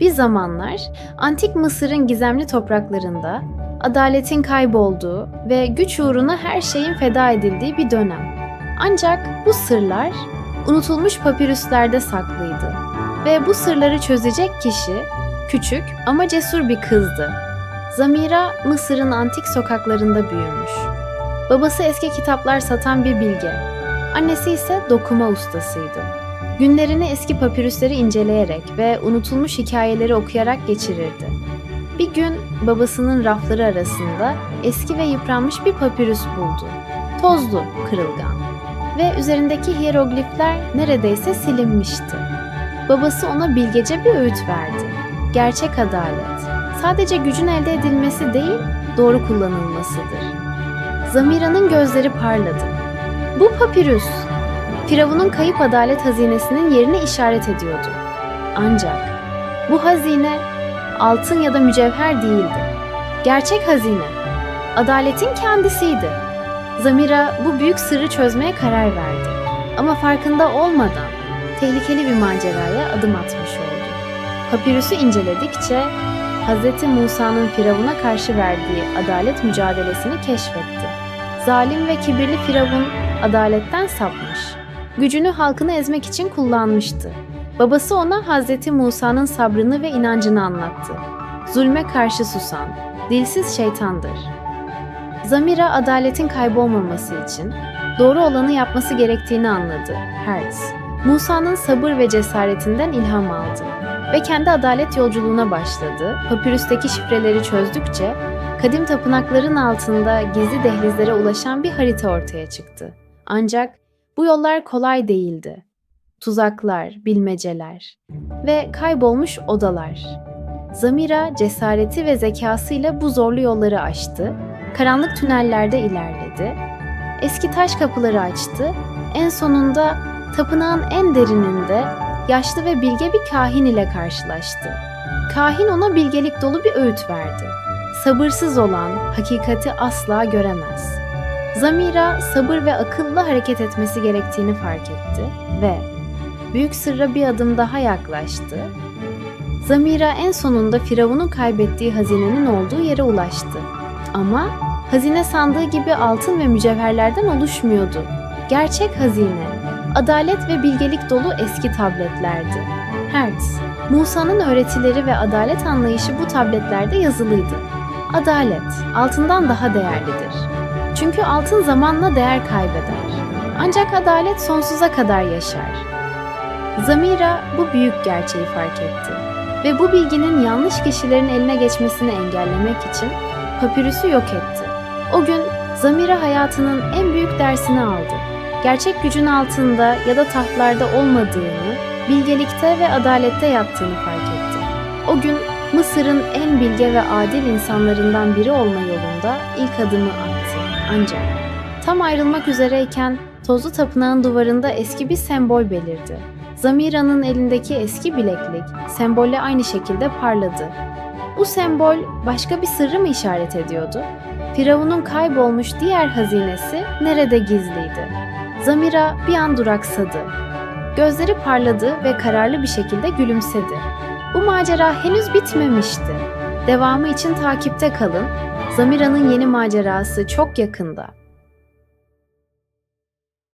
Bir zamanlar antik Mısır'ın gizemli topraklarında adaletin kaybolduğu ve güç uğruna her şeyin feda edildiği bir dönem. Ancak bu sırlar unutulmuş papirüslerde saklıydı ve bu sırları çözecek kişi küçük ama cesur bir kızdı. Zamira Mısır'ın antik sokaklarında büyümüş. Babası eski kitaplar satan bir bilge. Annesi ise dokuma ustasıydı. Günlerini eski papirüsleri inceleyerek ve unutulmuş hikayeleri okuyarak geçirirdi. Bir gün babasının rafları arasında eski ve yıpranmış bir papirüs buldu. Tozlu, kırılgan ve üzerindeki hieroglifler neredeyse silinmişti. Babası ona bilgece bir öğüt verdi. Gerçek adalet sadece gücün elde edilmesi değil, doğru kullanılmasıdır. Zamira'nın gözleri parladı. Bu papirüs, Firavun'un kayıp adalet hazinesinin yerini işaret ediyordu. Ancak bu hazine altın ya da mücevher değildi. Gerçek hazine, adaletin kendisiydi. Zamira bu büyük sırrı çözmeye karar verdi. Ama farkında olmadan tehlikeli bir maceraya adım atmış oldu. Papirüsü inceledikçe Hz. Musa'nın Firavun'a karşı verdiği adalet mücadelesini keşfetti. Zalim ve kibirli Firavun adaletten sapmış. Gücünü halkını ezmek için kullanmıştı. Babası ona Hz. Musa'nın sabrını ve inancını anlattı. Zulme karşı susan, dilsiz şeytandır. Zamira adaletin kaybolmaması için doğru olanı yapması gerektiğini anladı. Hertz, Musa'nın sabır ve cesaretinden ilham aldı ve kendi adalet yolculuğuna başladı. Papirüsteki şifreleri çözdükçe kadim tapınakların altında gizli dehlizlere ulaşan bir harita ortaya çıktı. Ancak bu yollar kolay değildi. Tuzaklar, bilmeceler ve kaybolmuş odalar. Zamira cesareti ve zekasıyla bu zorlu yolları aştı, karanlık tünellerde ilerledi, eski taş kapıları açtı, en sonunda tapınağın en derininde yaşlı ve bilge bir kahin ile karşılaştı. Kahin ona bilgelik dolu bir öğüt verdi. Sabırsız olan hakikati asla göremez. Zamira sabır ve akılla hareket etmesi gerektiğini fark etti ve büyük sırra bir adım daha yaklaştı. Zamira en sonunda Firavun'un kaybettiği hazinenin olduğu yere ulaştı. Ama hazine sandığı gibi altın ve mücevherlerden oluşmuyordu. Gerçek hazine, adalet ve bilgelik dolu eski tabletlerdi. Hertz, Musa'nın öğretileri ve adalet anlayışı bu tabletlerde yazılıydı. Adalet, altından daha değerlidir. Çünkü altın zamanla değer kaybeder. Ancak adalet sonsuza kadar yaşar. Zamira bu büyük gerçeği fark etti ve bu bilginin yanlış kişilerin eline geçmesini engellemek için papirüsü yok etti. O gün Zamira hayatının en büyük dersini aldı. Gerçek gücün altında ya da tahtlarda olmadığını, bilgelikte ve adalette yattığını fark etti. O gün Mısır'ın en bilge ve adil insanlarından biri olma yolunda ilk adımı attı. Ancak tam ayrılmak üzereyken tozlu tapınağın duvarında eski bir sembol belirdi. Zamira'nın elindeki eski bileklik sembolle aynı şekilde parladı. Bu sembol başka bir sırrı mı işaret ediyordu? Firavun'un kaybolmuş diğer hazinesi nerede gizliydi? Zamira bir an duraksadı. Gözleri parladı ve kararlı bir şekilde gülümsedi. Bu macera henüz bitmemişti. Devamı için takipte kalın. Zamira'nın yeni macerası çok yakında.